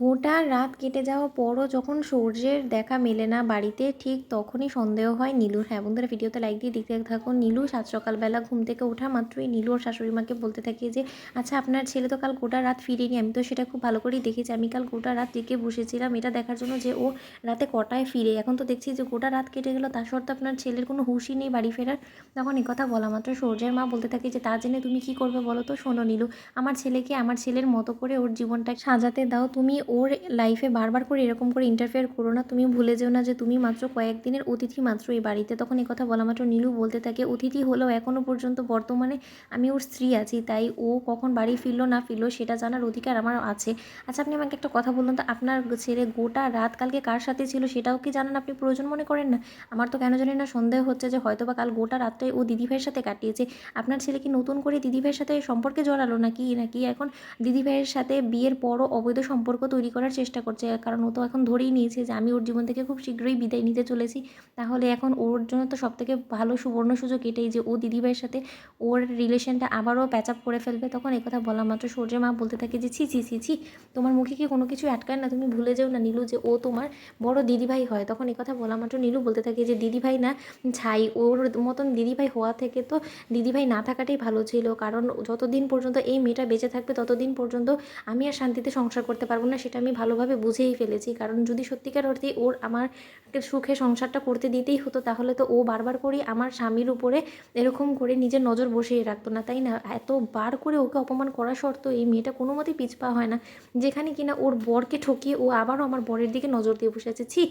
গোটা রাত কেটে যাওয়ার পরও যখন সূর্যের দেখা মেলে না বাড়িতে, ঠিক তখনই সন্দেহ হয় নীলুর। হ্যাঁ বন্ধুরা, ভিডিওতে লাইক দিয়ে দেখতে থাকুন। নীলু সাত সকালবেলা ঘুম থেকে ওঠা মাত্রই নীলু ওর শাশুড়ি মাকে বলতে থাকে যে আচ্ছা আপনার ছেলে তো কাল গোটা রাত ফিরেনি, আমি তো সেটা খুব ভালো করেই দেখেছি। আমি কাল গোটা রাত জেগে বসেছিলাম এটা দেখার জন্য যে ও রাতে কটায় ফিরে। এখন তো দেখছি যে গোটা রাত কেটে গেলো, তা সত্ত্বেও আপনার ছেলের কোনো হুঁশই নেই বাড়ি ফেরার। তখন কথা বলা মাত্র সূর্যের মা বলতে থাকে যে, তা জেনে তুমি কি করবে বলো তো? শোনো নীলু, আমার ছেলেকে আমার ছেলের মতো করে ওর জীবনটা সাজাতে দাও। তুমি ওর লাইফে বারবার করে এরকম করে ইন্টারফেয়ার করো না। তুমি ভুলে যেও না যে তুমি মাত্র কয়েকদিনের অতিথি মাত্র এই বাড়িতে। তখন কথা বলা মাত্র নীলু বলতে থাকে, অতিথি হলেও এখনও পর্যন্ত বর্তমানে আমি ওর স্ত্রী আছি, তাই ও কখন বাড়ি ফিরলো না ফিরলো সেটা জানার অধিকার আমার আছে। আচ্ছা আপনি আমাকে একটা কথা বলুন তো, আপনার ছেলে গোটা রাত কালকে কার সাথে ছিল সেটাও কি জানান আপনি প্রয়োজন মনে করেন না? আমার তো কেন জানি না সন্দেহ হচ্ছে যে হয়তো বা কাল গোটা রাতটাই ও দিদিভাইয়ের সাথে কাটিয়েছে। আপনার ছেলে কি নতুন করে দিদিভাইয়ের সাথে সম্পর্কে জড়ালো নাকি নাকি এখন দিদিভাইয়ের সাথে বিয়ের পরও অবৈধ সম্পর্ক তৈরি করার চেষ্টা করছে। কারণ ও তো এখন ধরেই নিয়েছে যে, আমি ওর জীবন থেকে খুব শীঘ্রই বিদায় নিতে চলেছি। তাহলে এখন ওর জন্য তো সব থেকে ভালো সুবর্ণ সুযোগ এটাই যে, ও দিদিভাইয়ের সাথে ওর রিলেশনটা আবারও প্যাচ আপ করে ফেলবে। তখন কথা বলা মাত্র সূর্যের মা বলতে থাকে যে, ছি ছি ছি ছি, তোমার মুখে কি কোনো কিছু আটকায় না? তুমি ভুলে যেও না নীলু যে, ও তোমার বড় দিদিভাই হয়। তখন কথা বলা মাত্র নীলু বলতে থাকে যে, দিদিভাই না, ছাই, ওর মতন দিদিভাই হওয়া থেকে তো দিদিভাই না থাকাটাই ভালো ছিল। কারণ যতদিন পর্যন্ত এই মেয়েটা বেঁচে থাকবে, ততদিন পর্যন্ত আমি আর শান্তিতে সংসার করতে পারব না। সেটা আমি ভালোভাবে বুঝেই ফেলেছি। কারণ যদি সত্যিকার অর্থে ওর আমার সুখে সংসারটা করতে দিতেই হতো, তাহলে তো ও বারবার করেই আমার স্বামীর উপরে এরকম করে নিজের নজর বসিয়ে রাখতো না, তাই না? এত বার করে ওকে অপমান করা সত্ত্বেও এই মেয়েটা কোনো মতেই পিছপা হয় না। যেখানে কিনা ওর বরকে ঠকিয়ে ও আবারও আমার বরের দিকে নজর দিয়ে বসে আছে। ছি!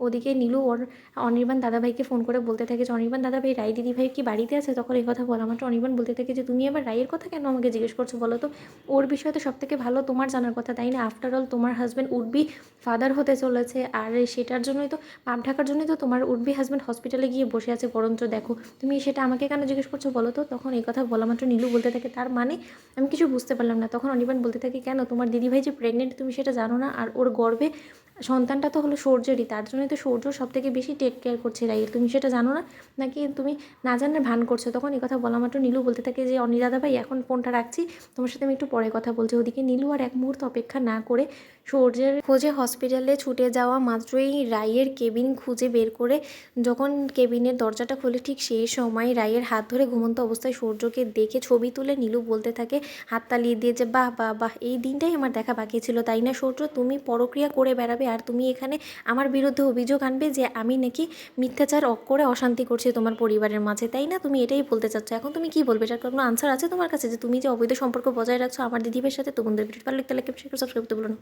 ওদিকে নীলু ওর অনির্বাণ দাদাভাইকে ফোন করে বলতে থাকে যে, অনির্বাণ দাদাভাই, রায় দিদিভাই কি বাড়িতে আছে? তখন এই কথা বলা মাত্র অনির্বাণ বলতে থাকে যে, তুমি আবার রায়ের কথা কেন আমাকে জিজ্ঞেস করছ বলো তো? ওর বিষয়ে তো সব থেকে ভালো তোমার জানার কথা, তাই না? আফটার অল তোমার হাজব্যান্ড উডবি ফাদার হতে চলেছে। আর সেটার জন্যই তো পাপ ঢাকার জন্যই তো তোমার উডবি হাজব্যান্ড হসপিটালে গিয়ে বসে আছে। বরঞ্চ দেখো, তুমি সেটা আমাকে কেন জিজ্ঞেস করছ বলো তো? তখন এই কথা বলা মাত্র নীলু বলতে থাকে, তার মানে আমি কিছু বুঝতে পারলাম না। তখন অনিবান বলতে থাকে, কেন? তোমার দিদিভাই যে প্রেগনেন্ট তুমি সেটা জানো না? আর ওর গর্ভে সন্তানটা তো হলো সূর্যেরই, তার জন্যই তো সূর্য সব থেকে বেশি টেক কেয়ার করছে। রাইয়ের তুমি সেটা জানো না? নাকি তুমি না জানার ভান করছ? তখন এই কথা বলা মাত্র নীলু বলতে থাকে যে অনি দাদা ভাই, এখন ফোনটা রাখছি, তোমার সাথে আমি একটু পরে কথা বলছি। ওদিকে নীলু আর এক মুহূর্ত অপেক্ষা না করে সূর্যের খোঁজে হসপিটালে ছুটে যাওয়া মাত্রই রায়ের কেবিন খুঁজে বের করে যখন কেবিনের দরজাটা খোলে, ঠিক সেই সময় রায়ের হাত ধরে ঘুমন্ত অবস্থায় সূর্যকে দেখে ছবি তুলে নীলু বলতে থাকে হাত তালিয়ে দিয়ে যে, বাহ বাহ বাহ, এই দিনটাই আমার দেখা বাকি ছিল। তাই না সূর্য? তুমি পরক্রিয়া করে বেড়াবে আর তুমি এখানে আমার বিরুদ্ধে অভিযোগ আনবে যে আমি নাকি মিথ্যাচার করে অশান্তি করছি তোমার পরিবারের মাঝে, তাই না? তুমি এটাই বলতে চাচ্ছ। এখন তুমি কি বলবে? এটার কোনো আনসার আছে তোমার কাছে? যে তুমি যে অবৈধ সম্পর্ক বজায় রাখছো আমার দিদিভাইয়ের সাথে, তো বন্ধুদের ভিডিও ভালো লাগতে লাইক সাবস্ক্রাইব করতে বলো না।